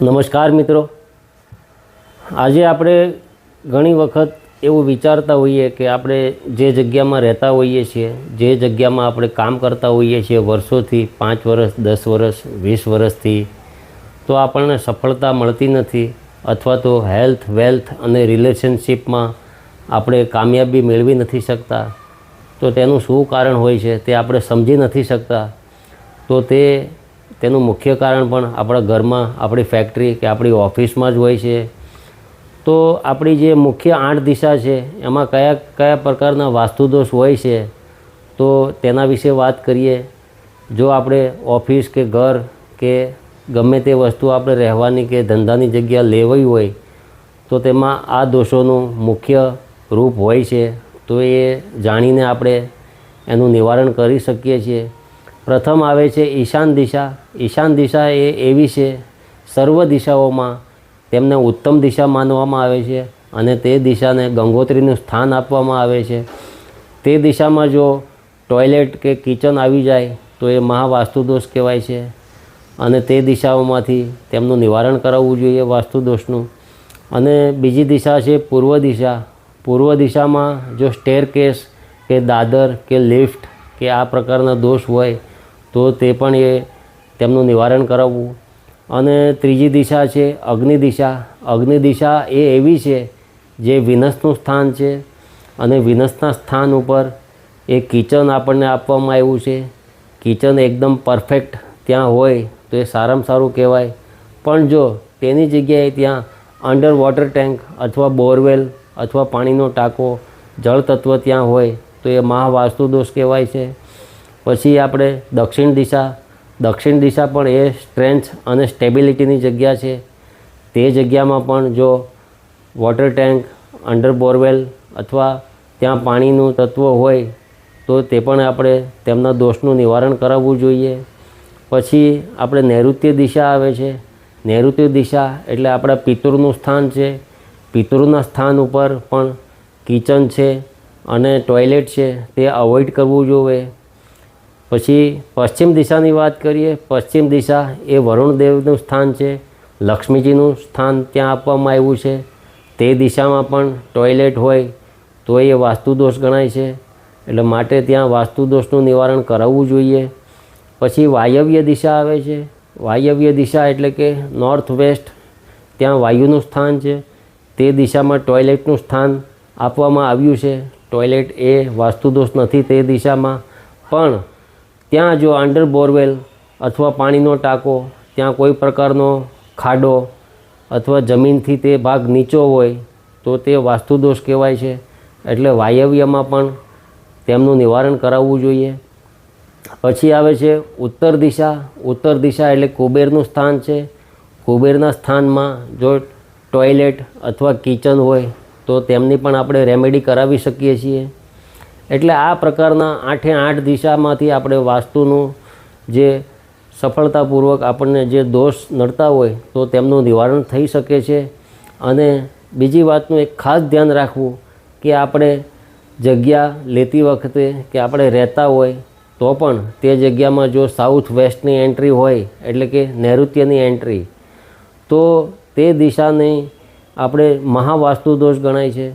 નમસ્કાર મિત્રો. આજે આપણે ઘણી વખત એવું વિચારતા હોઈએ કે આપણે જે જગ્યામાં રહેતા હોઈએ છીએ, જે જગ્યામાં આપણે કામ કરતા હોઈએ છીએ વર્ષોથી, પાંચ વર્ષ, દસ વર્ષ, વીસ વર્ષથી, તો આપણને સફળતા મળતી નથી અથવા તો હેલ્થ, વેલ્થ અને રિલેશનશીપમાં આપણે કામયાબી મેળવી નથી શકતા. તો તેનું શું કારણ હોય છે તે આપણે સમજી નથી શકતા. તો તે તેનું મુખ્ય કારણ પણ આપણા ઘરમાં, આપણી ફેક્ટરી કે આપણી ઓફિસમાં જ હોય છે. તો આપણી જે મુખ્ય આઠ દિશા છે, એમાં કયા કયા પ્રકારના વાસ્તુદોષ હોય છે, તો તેના વિશે વાત કરીએ. જો આપણે ઓફિસ કે ઘર કે ગમે તે વસ્તુ આપણે રહેવાની કે ધંધાની જગ્યા લેવી હોય, તો તેમાં આ દોષોનું મુખ્ય રૂપ હોય છે. તો એ જાણીને આપણે એનું નિવારણ કરી શકીએ છીએ. પ્રથમ આવે છે ઈશાન દિશા. ઈશાન દિશા એ એવી છે, સર્વ દિશાઓમાં તેમને ઉત્તમ દિશા માનવામાં આવે છે અને તે દિશાને ગંગોત્રીનું સ્થાન આપવામાં આવે છે. તે દિશામાં જો ટોયલેટ કે કિચન આવી જાય, તો એ મહાવાસ્તુદોષ કહેવાય છે અને તે દિશાઓમાંથી તેમનું નિવારણ કરાવવું જોઈએ વાસ્તુદોષનું. અને બીજી દિશા છે પૂર્વ દિશા. પૂર્વ દિશામાં જો સ્ટેરકેસ કે દાદર કે લિફ્ટ કે આ પ્રકારના દોષ હોય તો તે પણ એ તેમનું નિવારણ કરાવવું. અને ત્રીજી દિશા છે અગ્નિ દિશા અગ્નિ દિશા એ એવી છે જે વિનસનું સ્થાન છે અને વિનસના સ્થાન ઉપર એ કિચન આપણને આપવામાં આવ્યું છે. કિચન એકદમ પરફેક્ટ ત્યાં હોય તો એ સારામાં સારું કહેવાય. પણ જો તેની જગ્યાએ ત્યાં અંડર વોટર ટેન્ક અથવા બોરવેલ અથવા પાણીનો ટાંકો જળ ત્યાં હોય તો એ મહાવાસ્તુ દોષ કહેવાય છે. પછી આપણે દક્ષિણ દિશા. દક્ષિણ દિશા પણ એ સ્ટ્રેન્થ અને સ્ટેબિલિટીની જગ્યા છે. તે જગ્યામાં પણ જો વોટર ટેન્ક અંડર બોરવેલ અથવા ત્યાં પાણીનું તત્વ હોય, તો તે પણ આપણે તેમના દોષનું નિવારણ કરાવવું જોઈએ. પછી આપણે નૈઋત્ય દિશા આવે છે. નૈઋત્ય દિશા એટલે આપણા પિતૃનું સ્થાન છે. પિતૃના સ્થાન ઉપર પણ કિચન છે અને ટોયલેટ છે. તે અવોઇડ કરવું જોઈએ. પછી પશ્ચિમ દિશાની વાત કરીએ, પશ્ચિમ દિશા એ વરુણ દેવનું સ્થાન છે. લક્ષ્મીજીનું સ્થાન ત્યાં આપવામાં આવ્યું છે. તે દિશામાં પણ ટોયલેટ હોય તો એ વાસ્તુદોષ ગણાય છે. એટલે માટે ત્યાં વાસ્તુદોષનું નિવારણ કરાવવું જોઈએ. પછી વાયવ્ય દિશા આવે છે. વાયવ્ય દિશા એટલે કે નોર્થ વેસ્ટ ત્યાં વાયુનું સ્થાન છે. તે દિશામાં ટોયલેટનું સ્થાન આપવામાં આવ્યું છે. ટોયલેટ એ વાસ્તુદોષ નથી તે દિશામાં. પણ ત્યાં જો અંડર બોરવેલ અથવા પાણીનો ટાંકો, ત્યાં કોઈ પ્રકારનો ખાડો અથવા જમીનથી તે ભાગ નીચો હોય, તો તે વાસ્તુદોષ કહેવાય છે. એટલે વાયવ્યમાં પણ તેમનું નિવારણ કરાવવું જોઈએ. પછી આવે છે ઉત્તર દિશા. ઉત્તર દિશા એટલે કુબેરનું સ્થાન છે. કુબેરના સ્થાનમાં જો ટોયલેટ અથવા કિચન હોય, તો તેમની પણ આપણે રેમેડી કરાવી શકીએ છીએ. એટલે આ પ્રકારના આઠે આઠ દિશામાંથી આપણે વાસ્તુનું જે સફળતાપૂર્વક આપણને જે દોષ નડતા હોય તો તેમનું નિવારણ થઈ શકે છે. અને બીજી વાતનું એક ખાસ ધ્યાન રાખવું કે આપણે જગ્યા લેતી વખતે કે આપણે રહેતા હોય તો પણ તે જગ્યામાં જો સાઉથ વેસ્ટની એન્ટ્રી હોય, એટલે કે નૈઋત્યની એન્ટ્રી તો તે દિશાની આપણે મહાવાસ્તુ દોષ ગણાય છે.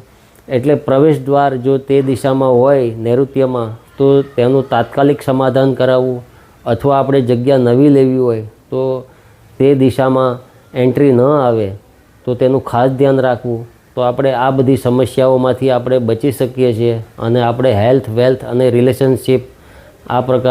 એટલે પ્રવેશ દ્વાર જો તે દિશામાં હોય નૈઋત્યમાં, તો તેનું તાત્કાલિક સમાધાન કરાવવું અથવા આપણે જગ્યા નવી લેવી હોય, તો તે દિશામાં એન્ટ્રી ન આવે, તો તેનું ખાસ ધ્યાન રાખવું. તો આપણે આ બધી સમસ્યાઓમાંથી આપણે બચી શકીએ છીએ અને આપણે હેલ્થ, વેલ્થ અને રિલેશનશીપ આ પ્રકાર